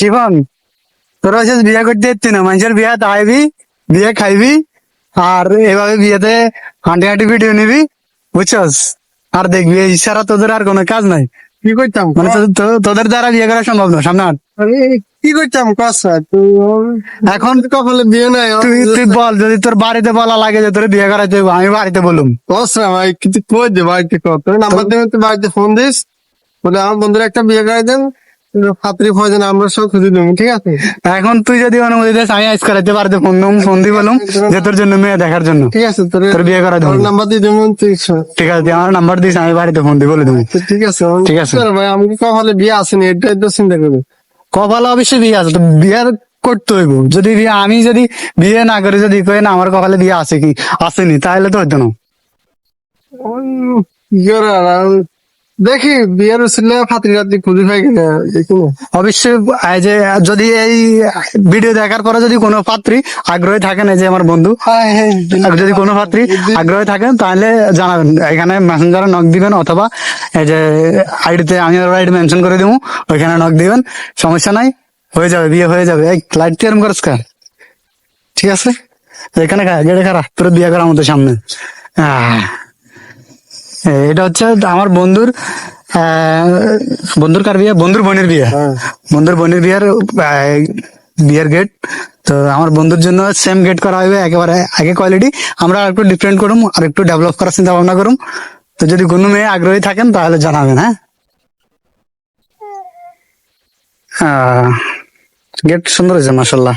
শিবন তোরা হচ্ছে বিয়ে করতে এসছি না মানুষের বিয়ে আইবি বিয়ে খাইবি আর এভাবে বিয়েতে হাঁটি হাঁটি ভিডিও নিবি বুঝছস? আর দেখবি এই ছাড়া তোদের আর কোনো কাজ নাই। কি করতাম? মানে তোদের দ্বারা বিয়ে করা সম্ভব না সামনে কি করতাম? কসা এখন কপালে বিয়ে নাই তুই তুই বল যদি তোর বাড়িতে বলা লাগে যে তোর বিয়ে করাইতে আমি বাড়িতে বলুম। কসরা ভাই কিছু কই দে বাড়িতে কত নাম্বার দেবে তুই বাড়িতে ফোন দিস। বলে আমার বন্ধুরা একটা বিয়ে করাই দেন। ফয়জন আমরা সব খুঁজে দেবো ঠিক আছে? এখন তুই যদি অনুমতি দিস আমি করাইতে বাড়িতে ফোন দিম ফোন দি বলুম যে তোর জন্য মেয়ে দেখার জন্য। ঠিক আছে তোর তোর বিয়ে করা দেবো। নাম্বার দিয়ে দেবো ঠিক আছে আমার নাম্বার দিস আমি বাড়িতে ফোন দি বলে দেবো ঠিক আছে ঠিক আছে। ভাই আমাকে কপালে বিয়ে আসেনি এটাই তো চিন্তা করি। কপালে অবশ্যই বিয়ে আছে তো বিয়ে করতে হইব। যদি বিয়ে আমি যদি বিয়ে না করে যদি কই না আমার কপালে বিয়ে আছে কি? আসেনি তাহলে তো হইতো না। দেখি বিয়ের ছিল ফাতরি রাত্রি খুঁজে পাই কিনা অবশ্যই যে যদি এই ভিডিও দেখার পরে যদি কোনো পাত্রী আগ্রহী থাকেন এই যে আমার বন্ধু যদি কোনো পাত্রী আগ্রহী থাকেন তাহলে জানাবেন। এখানে মেসেঞ্জারে নক দিবেন অথবা এই যে আইডিতে আমি আইডি মেনশন করে দেবো ওইখানে নক দিবেন সমস্যা নাই হয়ে যাবে বিয়ে হয়ে যাবে। এই লাইট টিয়ারম করস কার ঠিক আছে? এখানে গেড়ে খারা তোর বিয়ে করার মতো সামনে। আহ। এটা হচ্ছে আমার বন্ধুর বন্ধুর কার বিয়ে? বন্ধুর বোনের বিয়ে। হ্যাঁ। বন্ধুর বোনের বিয়ের বিয়ের গেট তো আমার বন্ধুর জন্য সেম গেট করা হবে একেবারে আগে কোয়ালিটি আমরা একটু ডিফারেন্ট করুম আর একটু ডেভেলপ করার চিন্তা ভাবনা করুম। তো যদি কোনো মেয়ে আগ্রহী থাকেন তাহলে জানাবেন হ্যাঁ? গেট সুন্দর হয়েছে মাসাল্লাহ